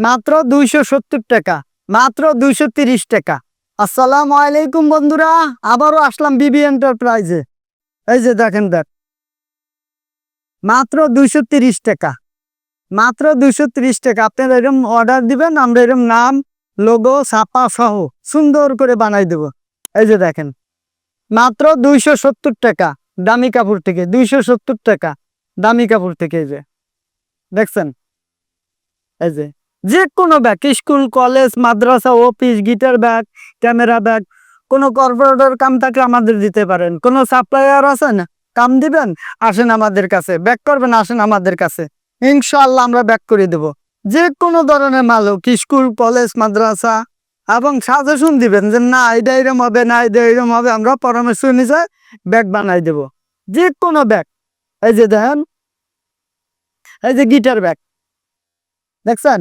মাত্র দুইশো সত্তর টাকা, মাত্র দুইশো তিরিশ টাকা। আসসালামু আলাইকুম বন্ধুরা, আবারও আসলাম বিবি এন্টারপ্রাইজে। এই যে দেখেন দেখ। মাত্র দুইশো তিরিশ টাকা, মাত্র দুইশো তিরিশ টাকা। আপনারা এরকম অর্ডার দিবেন, আমরা এরকম নাম লোগো ছাপা সহ সুন্দর করে বানাই দেব। এই যে দেখেন, মাত্র দুইশো সত্তর টাকা দামি কাপড় থেকে, দুইশো সত্তর টাকা দামি কাপড় থেকে এই যে। দেখছেন? এই যে যে কোনো ব্যাগ, স্কুল, কলেজ, মাদ্রাসা, office, guitar bag, camera bag, কোনো কর্পোরেটর কাম থাকলে আমাদের দিতে পারেন। কোনো সাপ্লায়ার আছেন কাম দিবেন? আসেন আমাদের কাছে। ব্যাক করবেন? আসেন আমাদের কাছে। ইনশাল্লাহ আমরা ব্যাক করে দেব। যে কোনো ধরনের মাল হোক স্কুল, কলেজ, মাদ্রাসা, এবং সাজেশন দিবেন যে, না, এটা এরম হবে, না, এটা এরম হবে। আমরা পরামর্শ অনুযায়ী ব্যাগ বানাই দেব। যে কোনো ব্যাগ। এই যে দেখেন, এই যে গিটার ব্যাগ। দেখছেন?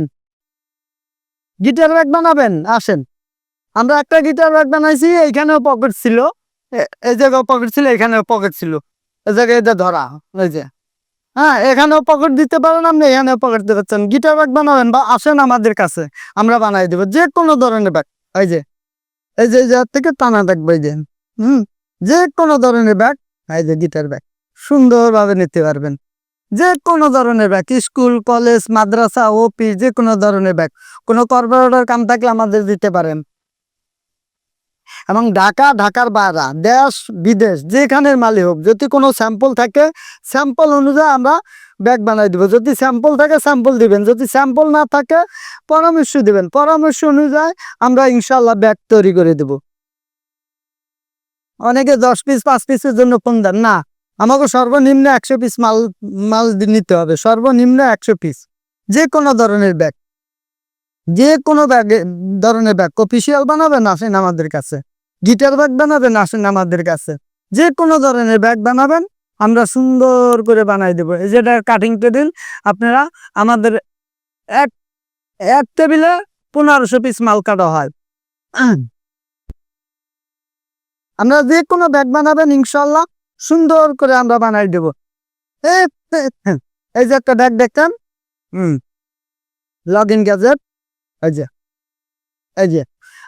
গিটার ব্যাগ বানাবেন, আসেন। আমরা একটা গিটার ব্যাগ বানাইছি, এইখানেও পকেট ছিল। এই জায়গায় পকেট ছিল এখানেও পকেট ছিল। এই জায়গায় এটা ধরা ওই যে। হ্যাঁ এখানেও পকেট দিতে পারেন, আপনি এখানেও পকেট দিতে পারছেন। গিটার ব্যাগ বানাবেন বা আসেন আমাদের কাছে, আমরা বানাই দেবো। যে কোনো ধরনের ব্যাগ এই যে। এই যে যার থেকে টানা থাকবে এই যে হুম যে কোনো ধরনের ব্যাগ এই যে গিটার ব্যাগ সুন্দরভাবে নিতে পারবেন। যে কোনো ধরনের ব্যাগ, স্কুল, কলেজ, মাদ্রাসা অফিস যে কোনো ধরনের ব্যাগ, কোনো কর্পোরেটর কাম থাকলে আমাদের দিতে পারেন। এবং ঢাকা, ঢাকার বাইরা, দেশ, বিদেশ, যেখানের মালিক হোক, যদি কোনো স্যাম্পল থাকে স্যাম্পল অনুযায়ী আমরা ব্যাগ বানাই দিব। যদি স্যাম্পল থাকে স্যাম্পল দিবেন। যদি স্যাম্পল না থাকে, পরামর্শ দিবেন। পরামর্শ অনুযায়ী আমরা ইনশাল্লাহ ব্যাগ তৈরি করে দেব। অনেকে দশ পিস পাঁচ পিসের জন্য ফোন দেন, না। আমাকে সর্বনিম্ন একশো পিস মাল মাল নিতে হবে, সর্বনিম্ন একশো পিস যে কোনো ধরনের ব্যাগ যে কোনো ব্যাগ ধরনের ব্যাগ অফিসিয়াল বানাবেন, আসেন আমাদের কাছে গিটার ব্যাগ বানাবেন, আসেন আমাদের কাছে, যে কোনো ধরনের ব্যাগ বানাবেন, আমরা সুন্দর করে বানাই দেবো যেটা কাটিং টেবিল আপনারা আমাদের এক এক টেবিলে পনেরোশো পিস মাল কাটা হয়। আমরা যে কোনো ব্যাগ বানাবেন, ইনশাল্লাহ। সুন্দর করে আমরা বানাই দেব। এই যে একটা ব্যাগ দেখতাম? হুম। Log in gadget. এই যে। এই যে।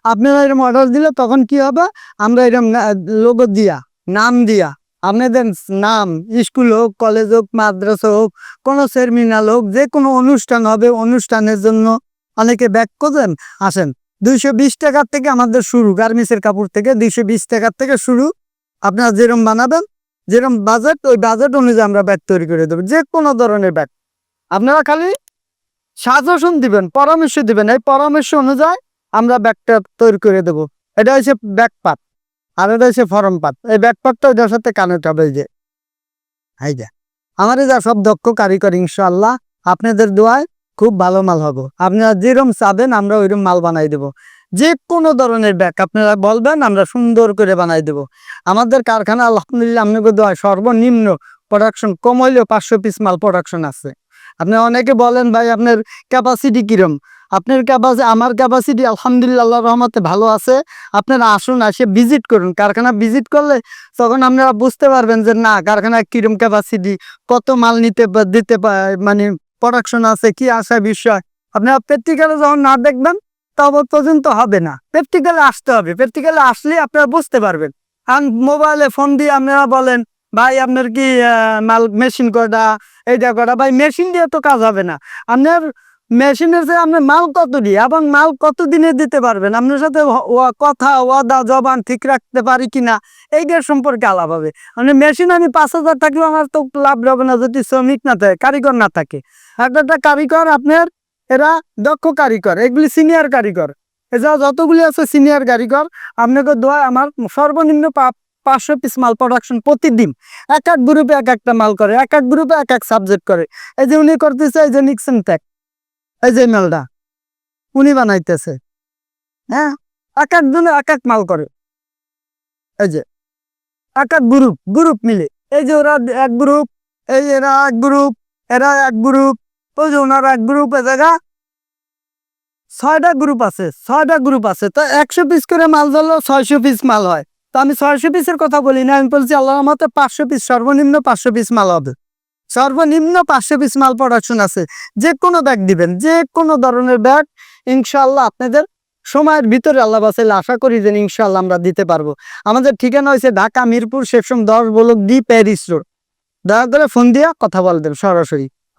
আপনারা এরকম অর্ডার দিলে তখন কি হবে? আমরা এরকম লোগো দিয়া, নাম দিয়া, আপনাদের নাম, স্কুল হোক কলেজ হোক, মাদ্রাসা হোক, কোনো সেমিনার হোক, যে কোনো অনুষ্ঠান হবে, অনুষ্ঠানের জন্য অনেকে ব্যাক করবেন আসেন। দুইশো বিশ টাকার থেকে আমাদের শুরু, গার্মেন্টসের কাপড় থেকে দুইশো বিশ টাকার থেকে শুরু। আপনারা যেরম বানাবেন যেরকম বাজেট ওই বাজেট অনুযায়ী আমরা ব্যাগ তৈরি করে দেবো যে কোনো ধরনের ব্যাগ আপনারা খালি সাজেশন দিবেন, পরামর্শ দিবেন, এই পরামর্শ অনুযায়ী আমরা ব্যাগটা তৈরি করে দেব। এটা হচ্ছে ব্যাক পাত আর এটা হচ্ছে ফরম পাত এই ব্যাক পাতটা ওইটার সাথে কানেক্ট হবে যে। এই যে, আমার যা সব দক্ষ কারিগর ইনশাল্লাহ আপনাদের দোয়ায় খুব ভালো মাল হব। আপনারা যেরকম চাবেন, আমরা ওইরকম মাল বানাই দেব। যে কোনো ধরনের ব্যাগ আপনারা বলবেন, আমরা সুন্দর করে বানাই দেব। আমাদের কারখানা, আলহামদুলিল্লাহ, আপনাকে দোয়ায় সর্বনিম্ন প্রোডাকশন কম হইলেও পাঁচশো পিস মাল প্রোডাকশন আছে। আপনি অনেকে বলেন, ভাই, আপনার ক্যাপাসিটি কিরম? আপনার ক্যাপাসিটি আমার ক্যাপাসিটি আলহামদুলিল্লাহ আল্লাহ রহমতে ভালো আছে। আপনারা আসুন, আসে ভিজিট করুন। কারখানা ভিজিট করলে তখন আপনারা বুঝতে পারবেন যে, না, কারখানায় কিরম ক্যাপাসিটি কত মাল নিতে দিতে মানে প্রোডাকশন আছে, কি আছে বিষয়? আপনারা প্র্যাকটিক্যালে যখন না দেখবেন তখন পর্যন্ত হবে না। প্র্যাকটিক্যালে আসতে হবে। প্র্যাকটিক্যালে আসলে আপনারা বুঝতে পারবেন। আর মোবাইলে ফোন দিয়ে আপনারা বলেন, ভাই, আপনার কি মাল মেশিন কটা এইটা কটা ভাই মেশিন দিয়ে তো কাজ হবে না। আপনার মেশিনের যে আপনার মাল কত দিয়ে এবং মাল কত দিনে দিতে পারবেন? আপনার সাথে কথা, ওয়াদা, জবান ঠিক রাখতে পারি কিনা? এইটার সম্পর্কে আলাপ হবে। মানে মেশিন আমি পাঁচ হাজার থাকলেও আমার তো লাভ হবে না যদি শ্রমিক না থাকে, কারিগর না থাকে। একটা কারিগর আপনার এরা দক্ষ কারিগর, এগুলি সিনিয়র কারিগর। এছাড়া যতগুলি আছে সিনিয়র কারিগর, আপনাকে দোয়া আমার সর্বনিম্ন পাঁচশো পিস মাল প্রোডাকশন প্রতিদিন এক এক গ্রুপে এক একটা মাল করে, এক এক গ্রুপে এক এক সাবজেক্ট করে। এই যে উনি করতেছে, এই যে নিক্সন টেক এই যে মেলটা উনি বানাইতেছে। হ্যাঁ? এক একজনে এক এক মাল করে। এই যে এক এক গ্রুপ গ্রুপ মিলে। এই যে ওরা এক গ্রুপ এই এরা এক গ্রুপ এরা এক গ্রুপ ওই যে ওনারা এক গ্রুপ জায়গা ছয়টা গ্রুপ আছে, ছয়টা গ্রুপ আছে। তো একশো পিস করে মাল ধরলেও ছয়শো পিস মাল হয়। তো আমি ছয়শো পিসের কথা বলি না, আমি বলছি আল্লাহর মতে পাঁচশো পিস সর্বনিম্ন পাঁচশো পিস মাল হবে। সর্বনিম্ন পাঁচশো পিস মাল প্রোডাকশন আছে। যে কোনো ব্যাগ দিবেন, যে কোনো ধরনের ব্যাগ ইনশাল্লাহ আপনাদের সময়ের ভিতরে আল্লাহ বাসাইলে আশা করি যে ইনশাল্লাহ আমরা দিতে পারব। আমাদের ঠিকানা হয়েছে ঢাকা, মিরপুর, সেকশন দশ, বলক ডি প্যারিস রোড। দয়া করে ফোন দিয়া কথা বলবেন সরাসরি।